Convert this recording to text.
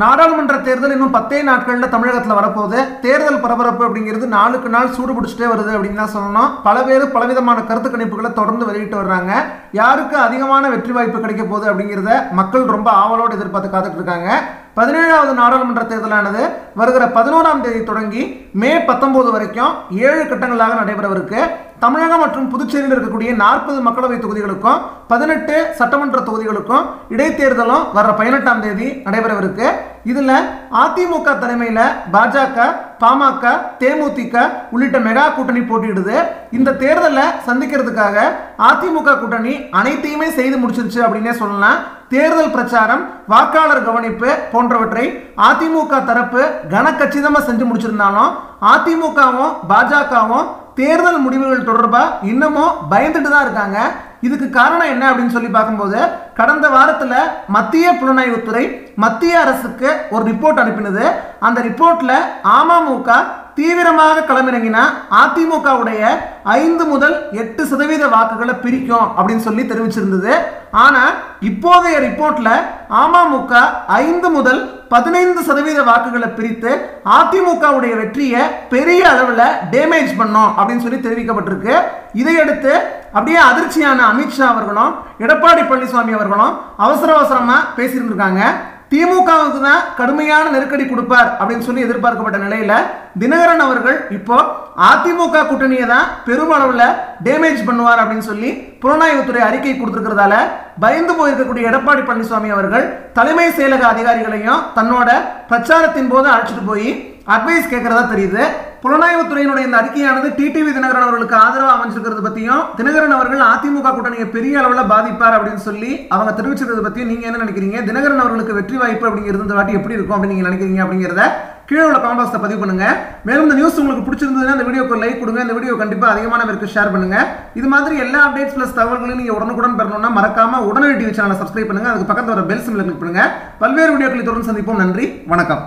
நாடாளுமன்ற தேர்தல் இன்னும் பத்தே நாட்களில் தமிழகத்தில் வரப்போகுது. தேர்தல் பரபரப்பு அப்படிங்கிறது நாளுக்கு நாள் சூடு பிடிச்சிட்டே வருது அப்படின்னு தான் சொல்லணும். பல பேர் பலவிதமான கருத்து கணிப்புகளை தொடர்ந்து வெளியிட்டு வர்றாங்க. யாருக்கு அதிகமான வெற்றி வாய்ப்பு கிடைக்க போகுது அப்படிங்கிறத மக்கள் ரொம்ப ஆவலோடு எதிர்பார்த்து காத்துட்டு இருக்காங்க. பதினேழாவது நாடாளுமன்ற தேர்தலானது வருகிற பதினோராம் தேதி தொடங்கி மே பத்தொன்பது வரைக்கும் ஏழு கட்டங்களாக நடைபெறவிருக்கு. தமிழகம் மற்றும் புதுச்சேரியில் இருக்கக்கூடிய நாற்பது மக்களவை தொகுதிகளுக்கும் பதினெட்டு சட்டமன்ற தொகுதிகளுக்கும் இடைத்தேர்தலும் வர பதினெட்டாம் தேதி நடைபெறவிருக்கு. இதில் அதிமுக தலைமையில் பாஜக பாமக தேமுதிக உள்ளிட்ட மெகா கூட்டணி போட்டியிடுது. இந்த தேர்தலை சந்திக்கிறதுக்காக அதிமுக கூட்டணி அனைத்தையுமே செய்து முடிச்சிருச்சு அப்படின்னே சொல்லலாம். தேர்தல் பிரச்சாரம் வாக்காளர் கவனிப்பு போன்றவற்றை அதிமுக தரப்பு கனக்கச்சிதமாக செஞ்சு முடிச்சிருந்தாலும் அதிமுகவும் பாஜகவும் தேர்தல் முடிவுகள் தொடர்பாக இன்னமும் பயந்துட்டு தான் இருக்காங்க. இதுக்கு காரணம் என்ன அப்படின்னு சொல்லி பார்க்கும்போது கடந்த வாரத்தில் மத்திய புலனாய்வுத்துறை மத்திய அரசுக்கு ஒரு ரிப்போர்ட் அனுப்பினது. அந்த ரிப்போர்ட்டில் அமமுக தீவிரமாக களமிறங்கினா அதிமுகவுடைய ஐந்து முதல் எட்டு சதவீத வாக்குகளை பிரிக்கும் அப்படின்னு சொல்லி தெரிவிச்சிருந்தது. ஆனால் இப்போதைய ரிப்போர்ட்டில் அமமுக ஐந்து முதல் பதினைந்து சதவீத வாக்குகளை பிரித்து அதிமுகவுடைய வெற்றியை பெரிய அளவில் டேமேஜ் பண்ணும் அப்படின்னு சொல்லி தெரிவிக்கப்பட்டிருக்கு. இதையடுத்து அப்படியே அதிர்ச்சியான அமித்ஷா அவர்களும் எடப்பாடி பழனிசாமி அவர்களும் அவசர அவசரமாக பேசியிருந்திருக்காங்க. திமுகவுக்கு தான் கடுமையான நெருக்கடி கொடுப்பார் அப்படின்னு சொல்லி எதிர்பார்க்கப்பட்ட நிலையில தினகரன் அவர்கள் இப்போ அதிமுக கூட்டணியை தான் பெருமளவில் டேமேஜ் பண்ணுவார் அப்படின்னு சொல்லி புலனாய்வுத்துறை அறிக்கை கொடுத்துருக்கிறதால பயந்து போயிருக்கக்கூடிய எடப்பாடி பழனிசாமி அவர்கள் தலைமை செயலக அதிகாரிகளையும் தன்னோட பிரச்சாரத்தின் போது அழைச்சிட்டு போய் அட்வைஸ் கேட்கறதா தெரியுது. புலனாய்வுத்துறையினுடைய இந்த அறிக்கையானது டிடிவி தினகரன் அவர்களுக்கு ஆதரவாக அமைஞ்சிருக்கிறது பற்றியும் தினகரன் அவர்கள் அதிமுக கூட்டணியை பெரிய அளவில் பாதிப்பார் அப்படின்னு சொல்லி அவங்க தெரிவிச்சிருக்கிறது பற்றியும் நீங்கள் என்ன நினைக்கிறீங்க? தினகரன் அவர்களுக்கு வெற்றி வாய்ப்பு அப்படிங்கிறது இந்த வாட்டி எப்படி இருக்கும் அப்படின்னு நீங்கள் நினைக்கிறீங்க அப்படிங்கிறத கீழே உள்ள கமெண்ட் பாக்ஸை பதிவு பண்ணுங்க. மேலும் இந்த நியூஸ் உங்களுக்கு பிடிச்சிருந்ததுன்னா இந்த வீடியோக்கு லைக் கொடுங்க. இந்த வீடியோ கண்டிப்பாக அதிகமான பேருக்கு ஷேர் பண்ணுங்க. இது மாதிரி எல்லா அப்டேட்ஸ் ப்ளஸ் தகவல்களையும் நீங்கள் உடனுக்குடன் பெறணும்னா மறக்காம உடனே டிவி சேனலை சப்ஸ்கிரைப் பண்ணுங்க. அதுக்கு பக்கத்தில் வர பெல் சிம்ல கிளிக் பண்ணுங்க. பல்வேறு வீடியோக்களை தொடர்ந்து சந்திப்போம். நன்றி. வணக்கம்.